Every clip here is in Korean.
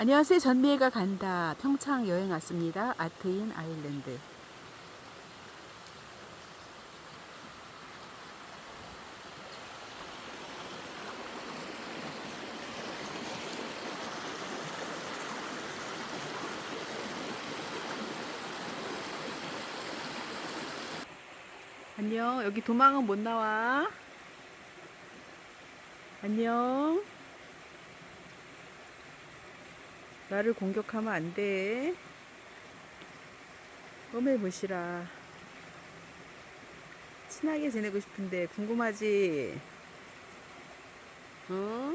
안녕하세요. 전미애가 간다. 평창 여행 왔습니다. 아트인 아일랜드. 안녕. 여기 도망은 못 나와. 안녕. 나를 공격하면 안 돼. 꿈을 보시라. 친하게 지내고 싶은데 궁금하지? 어?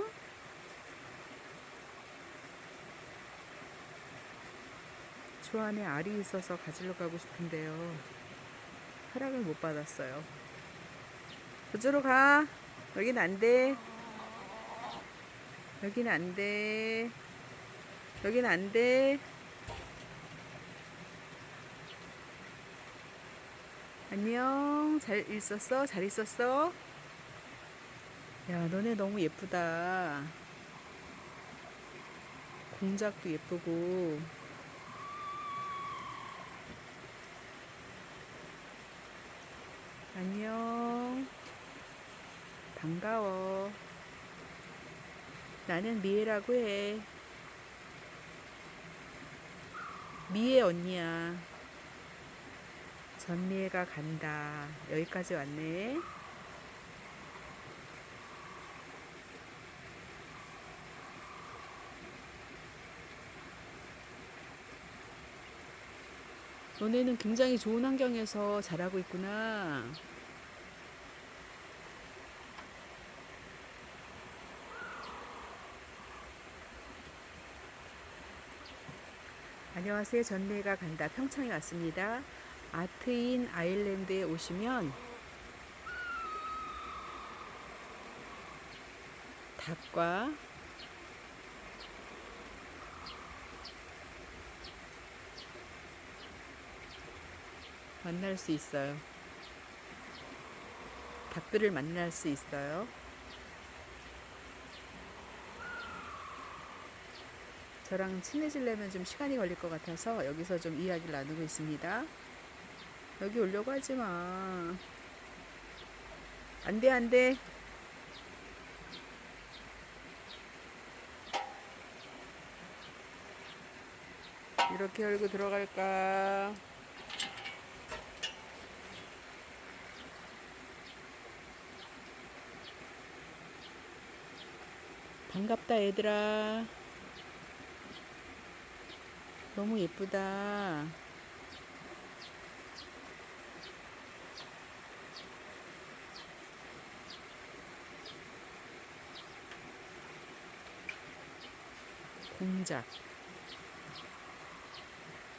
저 안에 알이 있어서 가지러 가고 싶은데요. 허락을 못 받았어요. 그쪽으로 가. 여긴 안 돼. 여긴 안 돼. 여긴 안 돼. 안녕. 잘 있었어? 잘 있었어? 야, 너네 너무 예쁘다. 공작도 예쁘고. 안녕. 반가워. 나는 미애라고 해. 미애 언니야. 전미애가 간다. 여기까지 왔네. 너네는 굉장히 좋은 환경에서 자라고 있구나. 안녕하세요. 전미애가 간다. 평창에 왔습니다. 아트인 아일랜드에 오시면 닭과 만날 수 있어요. 닭들을 만날 수 있어요. 저랑 친해지려면 좀 시간이 걸릴 것 같아서 여기서 좀 이야기를 나누고 있습니다. 여기 오려고 하지 마. 안 돼, 안 돼. 이렇게 열고 들어갈까? 반갑다, 얘들아. 너무 예쁘다. 공작.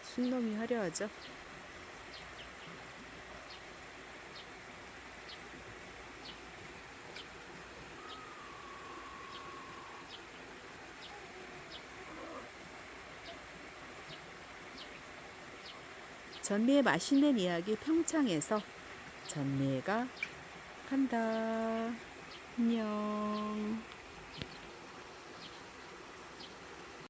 순놈이 화려하죠? 전미의 맛있는 이야기 평창에서 전미애가 간다. 안녕.